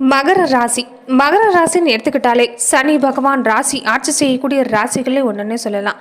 மகர ராசி. மகர ராசின்னு எடுத்துக்கிட்டாலே சனி பகவான் ராசி ஆட்சி செய்யக்கூடிய ராசிகளே ஒன்றுன்னே சொல்லலாம்.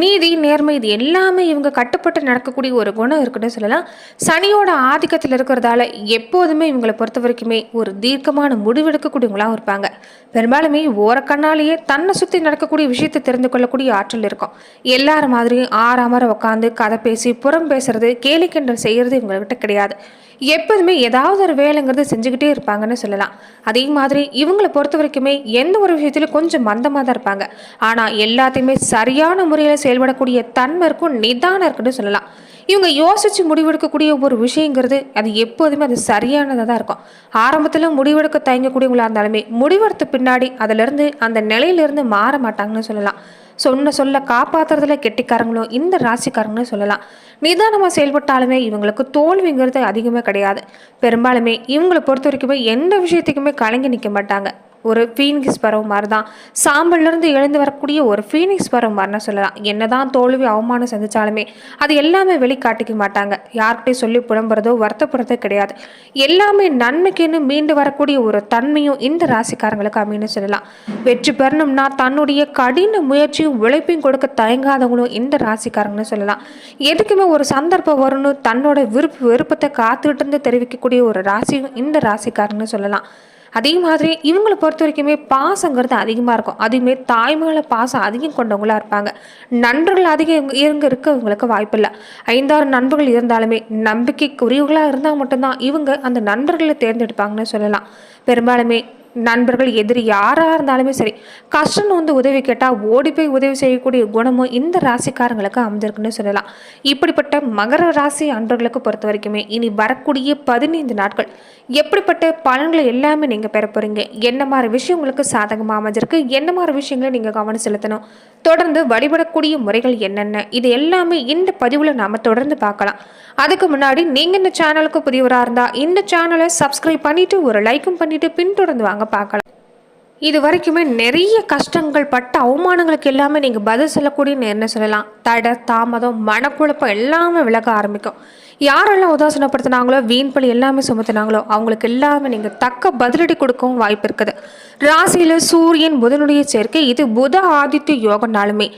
நீதி நேர்மை இது எல்லாமே இவங்க கட்டுப்பட்டு நடக்கக்கூடிய ஒரு குணம் இருக்குன்னு சொல்லலாம். சனியோட ஆதிக்கத்தில் இருக்கிறதால எப்போதுமே இவங்களை பொறுத்த வரைக்குமே ஒரு தீர்க்கமான முடிவெடுக்கக்கூடியவங்களாகவும் இருப்பாங்க. பெரும்பாலுமே ஓரக்கண்ணாலேயே தன்னை சுற்றி நடக்கக்கூடிய விஷயத்தை தெரிந்து கொள்ளக்கூடிய ஆற்றல் இருக்கும். எல்லார மாதிரியும் ஆறாமற உட்காந்து கதை பேசி புறம் பேசுறது கேலி கிண்டல் செய்கிறது இவங்ககிட்ட கிடையாது. எப்போதுமே ஏதாவது ஒரு வேலைங்கிறது செஞ்சுக்கிட்டே இருப்பாங்கன்னு சொல்லலாம். அதே மாதிரி இவங்களை பொறுத்த வரைக்குமே எந்த ஒரு விஷயத்திலும் கொஞ்சம் மந்தமாக தான் இருப்பாங்க. ஆனால் எல்லாத்தையுமே சரியான முறையில் செயல்படக்கூடிய தன்மை இருக்கும் நிதானம் இருக்குன்னு சொல்லலாம். இவங்க யோசித்து முடிவெடுக்கக்கூடிய ஒரு விஷயங்கிறது அது எப்போதுமே அது சரியானதாக தான் இருக்கும். ஆரம்பத்தில் முடிவெடுக்க தயங்கக்கூடியவங்களாக இருந்தாலுமே முடிவெடுத்த பின்னாடி அதிலிருந்து அந்த நிலையிலிருந்து மாற மாட்டாங்கன்னு சொல்லலாம். சொன்ன சொல்ல காப்பாற்றுறதுல கெட்டிக்காரங்களும் இந்த ராசிக்காரங்களும் சொல்லலாம். நிதானமாக செயல்பட்டாலுமே இவங்களுக்கு தோல்விங்கிறது அதிகமே கிடையாது. பெரும்பாலுமே இவங்களை பொறுத்த வரைக்குமே எந்த விஷயத்துக்குமே கலங்கி நிற்க மாட்டாங்க. ஒரு ஃபீனிக்ஸ் பறவை மாதிரி தான் சாம்பல்லேருந்து எழுந்து வரக்கூடிய ஒரு ஃபீனிக்ஸ் பறவை மாதிரினா சொல்லலாம். என்னதான் தோல்வி அவமானம் சந்தித்தாலுமே அது எல்லாமே வெளிக்காட்டிக்க மாட்டாங்க. யார்கிட்டையும் சொல்லி புலம்புறதோ வருத்தப்படுறதோ கிடையாது. எல்லாமே நன்மைக்குன்னு மீண்டு வரக்கூடிய ஒரு தன்மையும் இந்த ராசிக்காரங்களுக்கு அமைன்னு சொல்லலாம். வெற்றி பெறணும்னா தன்னுடைய கடின முயற்சியும் உழைப்பையும் கொடுக்க தயங்காதவங்களும் இந்த ராசிக்காரங்கன்னு சொல்லலாம். எதுக்குமே ஒரு சந்தர்ப்பம் வரணும் தன்னோட விருப்ப விருப்பத்தை காத்துக்கிட்டு இருந்து தெரிவிக்கக்கூடிய ஒரு ராசியும் இந்த ராசிக்காரங்கன்னு சொல்லலாம். அதே மாதிரி இவங்களை பொறுத்த வரைக்குமே பாசங்கிறது அதிகமாக இருக்கும். அதுவுமே தாய்மகளை பாசம் அதிகம் கொண்டவங்களா இருப்பாங்க. நண்பர்கள் அதிகம் இருங்க இருக்க இவங்களுக்கு வாய்ப்பில்லை. ஐந்தாறு நண்பர்கள் இருந்தாலுமே நம்பிக்கைக்குரியவர்களாக இருந்தால் மட்டும்தான் இவங்க அந்த நண்பர்களை தேர்ந்தெடுப்பாங்கன்னு சொல்லலாம். பெரும்பாலுமே நண்பர்கள் எதிரி யாராக இருந்தாலுமே சரி கஷ்டம்னு வந்து உதவி கேட்டால் ஓடி போய் உதவி செய்யக்கூடிய குணமும் இந்த ராசிக்காரங்களுக்கு அமைஞ்சிருக்குன்னு சொல்லலாம். இப்படிப்பட்ட மகர ராசி அன்பர்களுக்கு பொறுத்த வரைக்குமே இனி வரக்கூடிய பதினைந்து நாட்கள் எப்படிப்பட்ட பலன்களை எல்லாமே நீங்கள் பெற போகிறீங்க என்ன மாதிரி விஷயம் உங்களுக்கு சாதகமாக அமைஞ்சிருக்கு? என்ன மாதிரி விஷயங்களை நீங்கள் கவனம் செலுத்தணும்? தொடர்ந்து வழிபடக்கூடிய முறைகள் என்னென்ன? இது எல்லாமே இந்த பதிவில் நாம் தொடர்ந்து பார்க்கலாம். அதுக்கு முன்னாடி நீங்கள் இந்த சேனலுக்கு புதியவராக இருந்தால் இந்த சேனலை சப்ஸ்கிரைப் பண்ணிவிட்டு ஒரு லைக்கும் பண்ணிவிட்டு பின்தொடர்ந்து வாங்க. பார்க்கலாம். இது வரைக்குமே நிறைய கஷ்டங்கள் பட்ட அவமானங்களுக்கு எல்லாமே நீங்கள் பதில் சொல்லக்கூடிய என்ன சொல்லலாம்? தடை தாமதம் மனக்குழப்பம் எல்லாமே விலக ஆரம்பிக்கும். யாரெல்லாம் உதாசனப்படுத்தினாங்களோ வீண் பழி எல்லாமே சுமத்தினாங்களோ அவங்களுக்கு எல்லாமே நீங்கள் தக்க பதிலடி கொடுக்கவும் வாய்ப்பு இருக்குது. ராசியில் சூரியன் புதனுடைய சேர்க்கை இது புத ஆதித்ய யோகனாலுமே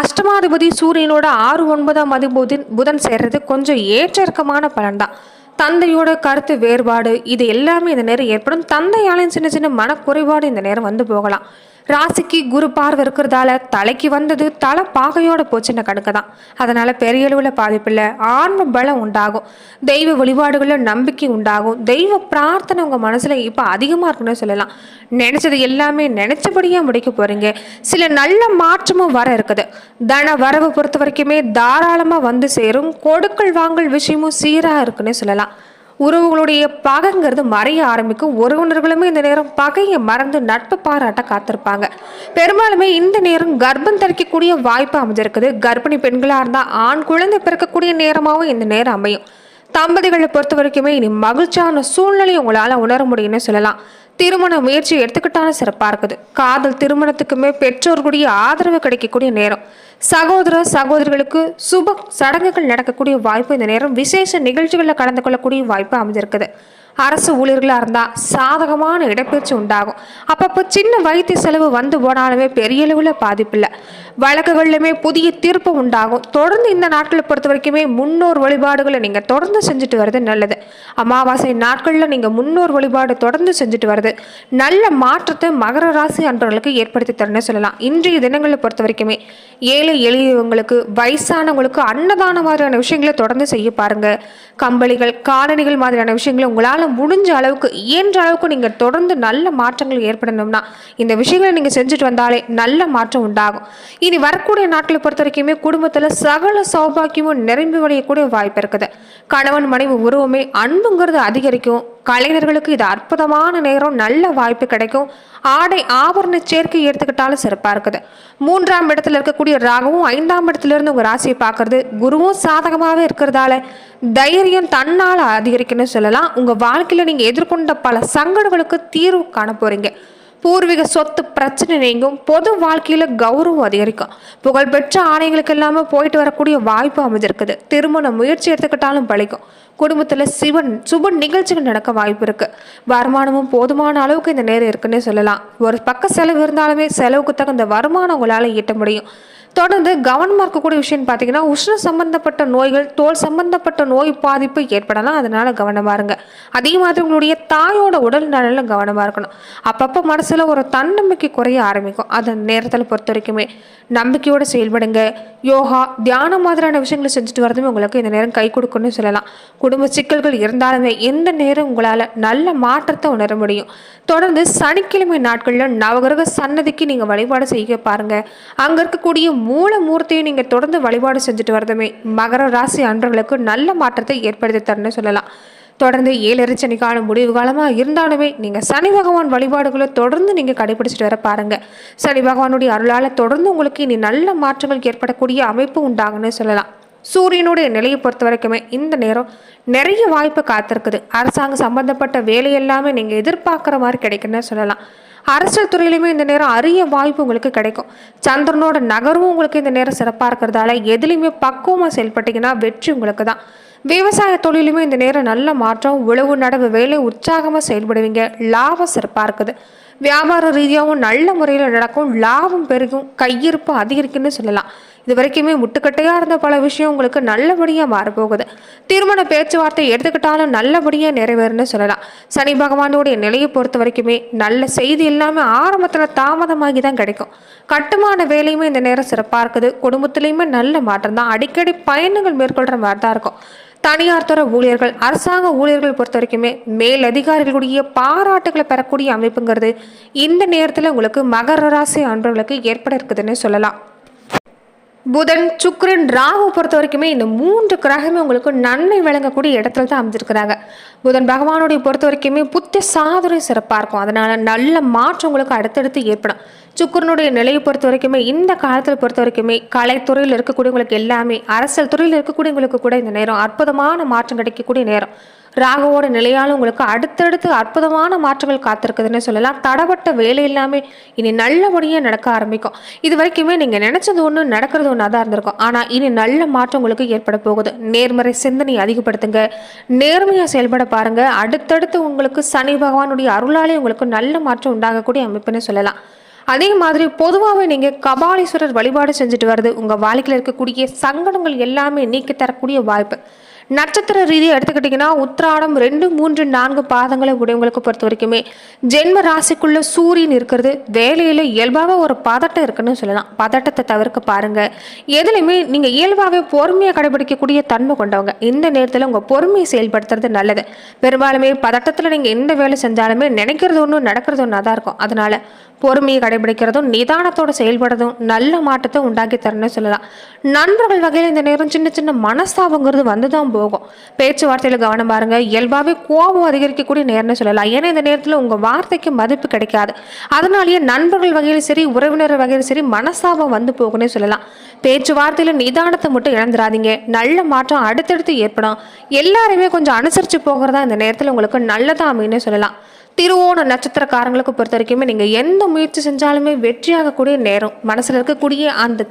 அஷ்டமாதிபதி சூரியனோட ஆறு ஒன்பதாம் மதி புதன் புதன் சேர்றது கொஞ்சம் ஏற்ற இறக்கமான பலன்தான். தந்தையோட கருத்து வேறுபாடு இது எல்லாமே இந்த நேரம் ஏற்படும். தந்தையாலையும் சின்ன சின்ன மனக்குறைபாடு இந்த நேரம் வந்து போகலாம். ராசிக்கு குரு பார்வை இருக்கிறதால தலைக்கு வந்தது தலை பாகையோட போச்சுன்னு கணக்கு தான் அதனால பெரிய அளவில் பாதிப்பில்லை. ஆன்ம பலம் உண்டாகும். தெய்வ வழிபாடுகளில் நம்பிக்கை உண்டாகும். தெய்வ பிரார்த்தனை உங்கள் மனசில் இப்போ அதிகமாக இருக்குன்னு சொல்லலாம். நினச்சது எல்லாமே நினச்சபடியாக முடிக்க போகிறீங்க சில நல்ல மாற்றமும் வர இருக்குது. தன வரவு பொறுத்த வரைக்குமே தாராளமாக வந்து சேரும். கொடுக்கல் வாங்கல் விஷயமும் சீராக இருக்குன்னு சொல்லலாம். உறவுகளுடைய பகைங்கிறது மறைய ஆரம்பிக்கும். உறவினர்களுமே இந்த நேரம் பகையை மறந்து நட்பு பாராட்ட காத்திருப்பாங்க. பெரும்பாலுமே இந்த நேரம் கர்ப்பம் தரிக்கக்கூடிய வாய்ப்பு அமைஞ்சிருக்குது. கர்ப்பிணி பெண்களாக இருந்தால் ஆண் குழந்தை பிறக்கக்கூடிய நேரமாகவும் இந்த நேரம் அமையும். தம்பதிகளை பொறுத்த வரைக்குமே இனி மகிழ்ச்சியான சூழ்நிலை உங்களால் உணர முடியும்னு சொல்லலாம். திருமண முயற்சி எடுத்துக்கிட்டாலும் சிறப்பாக இருக்குது. காதல் திருமணத்துக்குமே பெற்றோர்களுடைய ஆதரவு கிடைக்கக்கூடிய நேரம். சகோதர சகோதரிகளுக்கு சுப சடங்குகள் நடக்கக்கூடிய வாய்ப்பு இந்த நேரம். விசேஷ நிகழ்ச்சிகளில் கலந்து கொள்ளக்கூடிய வாய்ப்பு அமைஞ்சிருக்குது. அரசு ஊழியர்களாக இருந்தால் சாதகமான இடப்பெயர்ச்சி உண்டாகும். அப்பப்போ சின்ன வைத்திய செலவு வந்து போனாலுமே பெரிய அளவில் பாதிப்பில்லை. வழக்குகள்லையுமே புதிய தீர்ப்பு உண்டாகும். தொடர்ந்து இந்த நாட்களை பொறுத்த வரைக்குமே முன்னோர் வழிபாடுகளை நீங்கள் தொடர்ந்து செஞ்சுட்டு வர்றது நல்லது. அமாவாசை நாட்களில் நீங்கள் முன்னோர் வழிபாடு தொடர்ந்து செஞ்சுட்டு வர்றது நல்ல மாற்றத்தை மகர ராசி அன்றவர்களுக்கு ஏற்படுத்தி தரணும்னு சொல்லலாம். இன்றைய தினங்களை பொறுத்த வரைக்குமே ஏழை எளியவங்களுக்கு வயசானவங்களுக்கு அன்னதான மாதிரியான விஷயங்களை தொடர்ந்து செய்ய பாருங்கள் கம்பளிகள் காலணிகள் மாதிரியான விஷயங்களை உங்களால் முடிஞ்ச அளவுக்கு இயன்ற அளவுக்கு நீங்கள் தொடர்ந்து நல்ல மாற்றங்கள் ஏற்படணும்னா இந்த விஷயங்களை நீங்கள் செஞ்சுட்டு வந்தாலே நல்ல மாற்றம் உண்டாகும். இனி வரக்கூடிய நாட்களை பொறுத்த வரைக்குமே குடும்பத்தில் சகல சௌபாக்கியமும் நிரம்பி வடையக்கூடிய வாய்ப்பு இருக்குது. கணவன் மனைவி உருவமே அன்புங்கிறது அதிகரிக்கும். கலைஞர்களுக்கு இது அற்புதமான நேரம் நல்ல வாய்ப்பு கிடைக்கும். ஆடை ஆபரண சேர்க்கை எடுத்துக்கிட்டாலும் சிறப்பாக இருக்குது. மூன்றாம் இடத்துல இருக்கக்கூடிய ராகவும் ஐந்தாம் இடத்துல இருந்து உங்கள் ராசியை பார்க்குறது குருவும் சாதகமாகவே இருக்கிறதால தைரியம் தன்னால் அதிகரிக்குன்னு சொல்லலாம். உங்கள் வாழ்க்கையில் நீங்கள் எதிர்கொண்ட பல சங்கடங்களுக்கு தீர்வு காண போகிறீங்க பூர்வீக சொத்து பிரச்சனை நீங்கும் பொது வாழ்க்கையில் கௌரவம் அதிகரிக்கும். புகழ்பெற்ற ஆணைகளுக்கு இல்லாமல் போயிட்டு வரக்கூடிய வாய்ப்பு அமைஞ்சிருக்குது. திருமண முயற்சி எடுத்துக்கிட்டாலும் பழிக்கும் குடும்பத்தில் சிவன் சுப நிகழ்ச்சிகள் நடக்க வாய்ப்பு இருக்கு. வருமானமும் போதுமான அளவுக்கு இந்த நேரம் இருக்குன்னே சொல்லலாம். ஒரு பக்க செலவு இருந்தாலுமே செலவுக்கு தகுந்த வருமானம் உங்களால் ஈட்ட முடியும். தொடர்ந்து கவனமாக இருக்கக்கூடிய விஷயம் பார்த்தீங்கன்னா உஷ்ண சம்பந்தப்பட்ட நோய்கள் தோல் சம்பந்தப்பட்ட நோய் பாதிப்பு ஏற்படலாம். அதனால் கவனமாக இருங்க. அதே மாதிரி உங்களுடைய தாயோட உடல் நலனில் கவனமாக இருக்கணும். அப்பப்போ மனசில் ஒரு தன்னம்பிக்கை குறைய ஆரம்பிக்கும். அந்த நேரத்தில் பொறுத்த வரைக்குமே நம்பிக்கையோடு செயல்படுங்க. யோகா தியானம் மாதிரியான விஷயங்களை செஞ்சுட்டு வரதுமே உங்களுக்கு இந்த நேரம் கை கொடுக்குன்னு சொல்லலாம். குடும்ப சிக்கல்கள் இருந்தாலுமே எந்த நேரம் உங்களால் நல்ல மாற்றத்தை உணர முடியும்? தொடர்ந்து சனிக்கிழமை நாட்களில் நவகிரக சன்னதிக்கு நீங்கள் வழிபாடு செய்ய பாருங்கள் அங்கே இருக்கக்கூடிய மூல நீங்கள் தொடர்ந்து வழிபாடு செஞ்சுட்டு வரதுமே மகர ராசி அன்றர்களுக்கு நல்ல மாற்றத்தை ஏற்படுத்தி தரணும்னு சொல்லலாம். தொடர்ந்து ஏழரை காலம் முடிவு காலமாக இருந்தாலுமே நீங்கள் சனி பகவான் வழிபாடுகளை தொடர்ந்து நீங்கள் கடைபிடிச்சிட்டு வர பாருங்கள் சனி பகவானுடைய அருளால் தொடர்ந்து உங்களுக்கு இனி நல்ல மாற்றங்கள் ஏற்படக்கூடிய அமைப்பு உண்டாகுன்னு சொல்லலாம். சூரியனுடைய நிலையை பொறுத்த வரைக்குமே இந்த நேரம் நிறைய வாய்ப்பு காத்திருக்குது. அரசாங்கம் சம்பந்தப்பட்ட வேலை எல்லாமே நீங்கள் எதிர்பார்க்குற மாதிரி கிடைக்குன்னு சொல்லலாம். அரசியல் துறையிலுமே இந்த நேரம் அரிய வாய்ப்பு உங்களுக்கு கிடைக்கும். சந்திரனோட நகரும் உங்களுக்கு இந்த நேரம் சிறப்பாக இருக்கிறதால எதுலேயுமே பக்குவமாக செயல்பட்டீங்கன்னா வெற்றி உங்களுக்கு தான் விவசாய தொழிலுமே இந்த நேரம் நல்ல மாற்றம் உழவு நடவு வேலை உற்சாகமாக செயல்படுவீங்க. லாபம் சிறப்பாக இருக்குது. வியாபார ரீதியாகவும் நல்ல முறையில் நடக்கும். லாபம் பெருகும். கையிருப்பு அதிகரிக்குன்னு சொல்லலாம். இது வரைக்குமே முட்டுக்கட்டையாக இருந்த பல விஷயம் உங்களுக்கு நல்லபடியாக மாறப்போகுது. திருமண பேச்சுவார்த்தை எடுத்துக்கிட்டாலும் நல்லபடியாக நிறைவேறுன்னு சொல்லலாம். சனி பகவானுடைய நிலையை பொறுத்த வரைக்குமே நல்ல செய்தி எல்லாமே ஆரம்பத்தில் தாமதமாகி தான் கிடைக்கும். கட்டுமான வேலையுமே இந்த நேரம் சிறப்பாக இருக்குது. குடும்பத்துலேயுமே நல்ல மாற்றம் தான். அடிக்கடி பயணங்கள் மேற்கொள்கிற மாதிரி தான் இருக்கும். தனியார் துறை ஊழியர்கள் அரசாங்க ஊழியர்கள் பொறுத்த வரைக்குமே மேல் அதிகாரிகளுடைய பாராட்டுகளை பெறக்கூடிய அமைப்புங்கிறது இந்த நேரத்தில் உங்களுக்கு மகர ராசி அன்பர்களுக்கு ஏற்பட இருக்குதுன்னு சொல்லலாம். புதன் சுக்ரன் ராகு பொறுத்த வரைக்குமே இந்த மூன்று கிரகமே உங்களுக்கு நன்மை வழங்கக்கூடிய இடத்துல தான் அமைஞ்சிருக்கிறாங்க. புதன் பகவானுடைய பொறுத்த வரைக்குமே புத்திய சாதுரை சிறப்பாக இருக்கும். அதனால நல்ல மாற்றம் உங்களுக்கு அடுத்தடுத்து ஏற்படும். சுக்கிரனுடைய நிலையை பொறுத்த வரைக்குமே இந்த காலத்தில் பொறுத்த வரைக்குமே கலைத்துறையில் இருக்கக்கூடியவங்களுக்கு எல்லாமே அரசியல் துறையில் இருக்கக்கூடியவங்களுக்கு கூட இந்த நேரம் அற்புதமான மாற்றம் கிடைக்கக்கூடிய நேரம். ராகுவோட நிலையால் உங்களுக்கு அடுத்தடுத்து அற்புதமான மாற்றங்கள் காத்திருக்குதுன்னு சொல்லலாம். தடப்பட்ட வேலை எல்லாமே இனி நல்லபடியாக நடக்க ஆரம்பிக்கும். இது வரைக்குமே நீங்கள் நினச்சது ஒன்று நடக்கிறது ஒன்றா தான் இருந்திருக்கும். ஆனால் இனி நல்ல மாற்றம் உங்களுக்கு ஏற்பட போகுது. நேர்மறை சிந்தனை அதிகப்படுத்துங்க. நேர்மையாக செயல்பட பாருங்கள் அடுத்தடுத்து உங்களுக்கு சனி பகவானுடைய அருளாலே உங்களுக்கு நல்ல மாற்றம் உண்டாகக்கூடிய அமைப்புன்னு சொல்லலாம். அதே மாதிரி பொதுவாகவே நீங்கள் கபாலீஸ்வரர் வழிபாடு செஞ்சுட்டு வர்றது உங்கள் வாழ்க்கையில் இருக்கக்கூடிய சங்கடங்கள் எல்லாமே நீக்கி தரக்கூடிய வாய்ப்பு. நட்சத்திர ரீதியாக எடுத்துக்கிட்டிங்கன்னா உத்திராடம் ரெண்டு மூன்று நான்கு பாதங்களை உடையவங்களுக்கு பொறுத்த வரைக்குமே ஜென்ம ராசிக்குள்ள சூரியன் இருக்கிறது வேலையில் இயல்பாக ஒரு பதட்டம் இருக்குன்னு சொல்லலாம். பதட்டத்தை தவிர்க்க பாருங்கள் எதுலையுமே நீங்கள் இயல்பாகவே பொறுமையாக கடைபிடிக்கக்கூடிய தன்மை கொண்டவங்க. இந்த நேரத்தில் உங்கள் பொறுமையை செயல்படுத்துறது நல்லது. பெரும்பாலுமே பதட்டத்தில் நீங்கள் எந்த வேலை செஞ்சாலுமே நினைக்கிறது ஒன்று நடக்கிறது ஒன்றா தான் இருக்கும். அதனால் பொறுமையை கடைபிடிக்கிறதும் நிதானத்தோடு செயல்படுறதும் நல்ல மாற்றத்தை உண்டாக்கி தரணும்னு சொல்லலாம். நண்பர்கள் வகையில் இந்த நேரம் சின்ன சின்ன மனஸ்தாபங்கிறது வந்து தான் போகும். பேச்சுவார்த்தையில் கவனம் பாருங்க. இயல்பாகவே கோபம் அதிகரிக்கக்கூடிய நேரம்னு சொல்லலாம். ஏன்னா இந்த நேரத்தில் உங்கள் வார்த்தைக்கு மதிப்பு கிடைக்காது. அதனாலேயே நண்பர்கள் வகையில் சரி உறவினர் வகையில் சரி மனசாபம் வந்து போகும்னே சொல்லலாம். பேச்சுவார்த்தையில் நிதானத்தை மட்டும் இழந்துடாதீங்க நல்ல மாற்றம் அடுத்தடுத்து ஏற்படும். எல்லாருமே கொஞ்சம் அனுசரித்து போகிறதா இந்த நேரத்தில் உங்களுக்கு நல்லதா அமைன்னு சொல்லலாம். திருவோண நட்சத்திரக்காரங்களுக்கு பொறுத்த வரைக்குமே நீங்கள் எந்த முயற்சி செஞ்சாலுமே வெற்றியாகக்கூடிய நேரம். மனசில் இருக்கக்கூடிய அந்த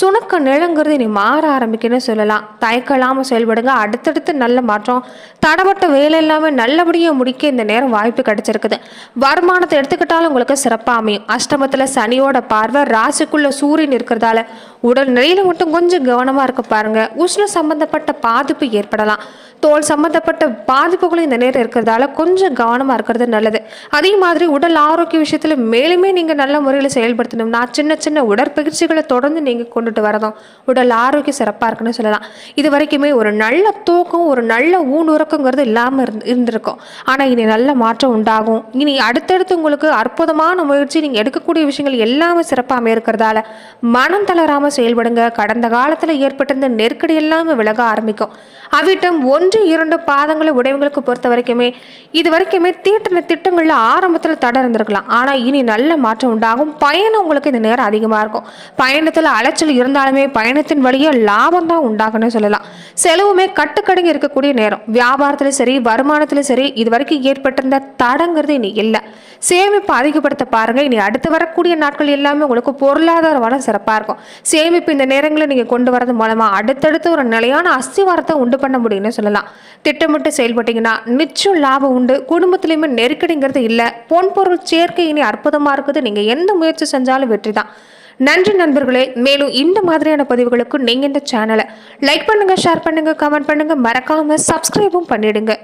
சுணக்க நிலங்கிறது நீ மாற ஆரம்பிக்குன்னு சொல்லலாம். தயக்கலாமல் செயல்படுங்க. அடுத்தடுத்து நல்ல மாற்றம். தடப்பட்ட வேலை எல்லாமே நல்லபடியாக முடிக்க இந்த நேரம் வாய்ப்பு கிடைச்சிருக்குது. வருமானத்தை எடுத்துக்கிட்டாலும் உங்களுக்கு சிறப்பாக அமையும். அஷ்டமத்தில் சனியோட பார்வை ராசிக்குள்ளே சூரியன் இருக்கிறதால உடல் நிலையில மட்டும் கொஞ்சம் கவனமாக இருக்க பாருங்க. உஷ்ண சம்பந்தப்பட்ட பாதிப்பு ஏற்படலாம். தோல் சம்பந்தப்பட்ட பாதிப்புகளும் இந்த நேரம் இருக்கிறதால கொஞ்சம் கவனமாக இருக்கிறது நல்லது. அதே மாதிரி உடல் ஆரோக்கிய விஷயத்தில் மேலுமே நீங்கள் நல்ல முறையில் செயல்படுத்தணும்னா சின்ன சின்ன உடற்பயிற்சிகளை தொடர்ந்து நீங்கள் கொண்டுட்டு வரதும் உடல் ஆரோக்கியம் சிறப்பாக இருக்குன்னு சொல்லலாம். இது வரைக்குமே ஒரு நல்ல தூக்கம் ஒரு நல்ல ஊனுறக்கங்கிறது இல்லாமல் இருந்து இருந்திருக்கும். ஆனால் இனி நல்ல மாற்றம் உண்டாகும். இனி அடுத்தடுத்து உங்களுக்கு அற்புதமான முயற்சி நீங்கள் எடுக்கக்கூடிய விஷயங்கள் எல்லாமே சிறப்பாக இருக்கிறதால மனம் தளராமல் செயல்படுங்க. கடந்த காலத்தில் ஏற்பட்டிருந்த நெருக்கடி எல்லாமே விலக ஆரம்பிக்கும். அவ்விட்டம் ஒன்று இரண்டு பாதங்களை உடையவங்களுக்கு பொறுத்த வரைக்குமே இது வரைக்குமே தீட்டின திட்டங்களில் ஆரம்பத்தில் தடை இருந்திருக்கலாம் ஆனால் இனி நல்ல மாற்றம் உண்டாகும். பயணம் உங்களுக்கு இந்த நேரம் அதிகமாக இருக்கும். பயணத்தில் அலைச்சல் இருந்தாலுமே பயணத்தின் வழியே லாபம் தான் உண்டாகும்னு சொல்லலாம். செலவுமே கட்டுக்கடங்கி இருக்கக்கூடிய நேரம். வியாபாரத்திலும் சரி வருமானத்திலும் சரி இது வரைக்கும் ஏற்பட்டிருந்த தடங்கிறது இனி இல்லை. சேமிப்பு அதிகப்படுத்த பாருங்க. இனி அடுத்து வரக்கூடிய நாட்கள் எல்லாமே உங்களுக்கு பொருளாதார வளம் சிறப்பாக இருக்கும். சேமிப்பு இந்த நேரங்களில் நீங்கள் கொண்டு வரது மூலமாக அடுத்தடுத்து ஒரு நிலையான அஸ்திவாரத்தை உண்டு பண்ண முடியும்னு சொல்லலாம். திட்டமிட்டு செயல்பட்டீங்கன்னா நிச்சயம் லாபம் உண்டு. குடும்பத்துலேயுமே நெருக்கடிங்கிறது இல்லை. பொன்பொருள் சேர்க்கை இனி அற்புதமாக இருக்குது. நீங்கள் எந்த முயற்சி செஞ்சாலும் வெற்றி தான். நன்றி நண்பர்களே. மேலும் இந்த மாதிரியான பதிவுகளுக்கு நீங்கள் இந்த சேனலை லைக் பண்ணுங்கள் ஷேர் பண்ணுங்கள் கமெண்ட் பண்ணுங்கள் மறக்காமல் சப்ஸ்கிரைபும் பண்ணிடுங்க.